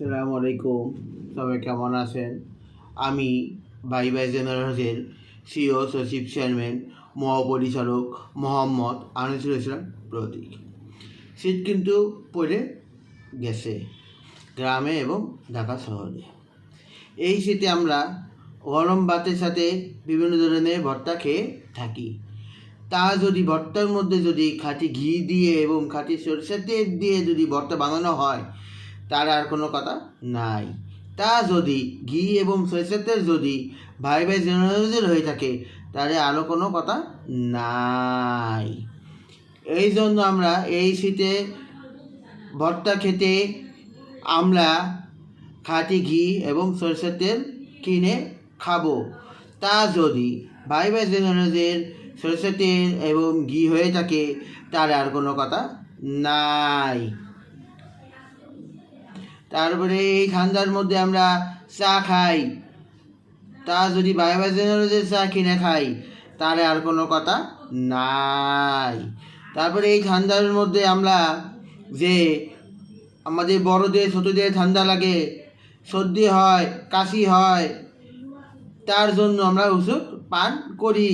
আসসালামু আলাইকুম। সবাই কেমন আছেন? আমি বাই বাই জেনারেলের সিও সচিব চেয়ারম্যান, মহাপরিচালক মোহাম্মদ আনিসুল ইসলাম প্রতীক। শীত কিন্তু পড়ে গেছে গ্রামে এবং ঢাকা শহরে। এই শীতে আমরা গরম ভাতের সাথে বিভিন্ন ধরনের ভর্তা খেয়ে থাকি। তা যদি ভর্তার মধ্যে যদি খাঁটি ঘি দিয়ে এবং খাঁটি সরষের তেল দিয়ে যদি ভর্তা বানানো হয় তার আর কোনো কথা নাই। তা যদি ঘি এবং তেল যদি ভাই ভাই জেনারেল হয়ে থাকে, তাহলে আরও কোনো কথা নাই। এই জন্য আমরা এই শীতে ভর্তা খেতে আমরা খাঁটি ঘি এবং সরষের তেল কিনে খাব। তা যদি ভাই ভাই জেনারেলের সরষের তেল এবং ঘি হয়ে থাকে, তার আর কোনো কথা নাই। তারপরে এই ঠান্ডার মধ্যে আমরা চা খাই। তা যদি ভাই চা কিনে খাই তাহলে আর কোনো কথা নাই। তারপরে এই ঠান্ডার মধ্যে আমরা যে আমাদের বড়দের, ছোটদের ঠান্ডা লাগে, সর্দি হয়, কাশি হয়, তার জন্য আমরা ওষুধ পান করি।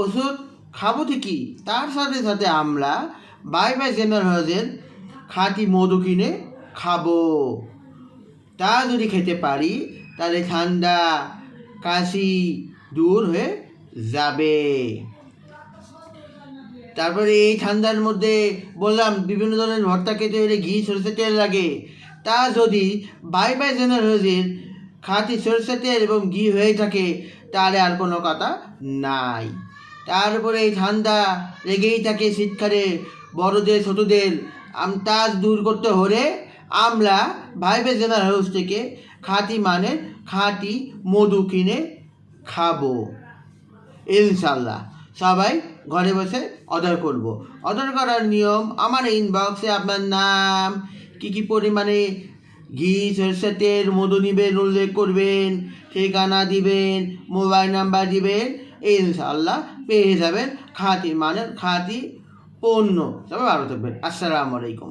ওষুধ খাব ঠিকই, তার সাথে সাথে আমরা বাই বাই জেনারেলের খাঁটি মধু কিনে খাব। তা যদি খেতে পারি, তাহলে ঠান্ডা কাশি দূর হয়ে যাবে। তারপরে এই ঠান্ডার মধ্যে বললাম, বিভিন্ন ধরনের ভর্তা খেতে হলে ঘি, সরষে তেল লাগে। তা যদি বাই বাই জেনারেলের খাঁটি সরষে তেল এবং ঘি হয়ে থাকে, তাহলে আর কোনো কথা নাই। তারপরে এই ঠান্ডা লেগেই থাকে শীতকালে বড়দের, ছোটদের আম তা দূর করতে হলে আমরা ভাই বাই হাউস থেকে খাঁটি মানে খাঁটি মধু কিনে খাব। ইনশাল্লাহ সবাই ঘরে বসে অর্ডার করব। অর্ডার করার নিয়ম, আমার ইনবক্সে আপনার নাম, কী কী পরিমাণে ঘি সরষের তেল, মধু নিবেন, উল্লেখ করবেন, ঠিকানা দিবেন, মোবাইল নাম্বার দিবেন ইনশাল্লাহ পেয়ে যাবেন খাঁটি মানে খাঁটি পণ্য। সবাই ভালো থাকবেন। আসসালামু আলাইকুম।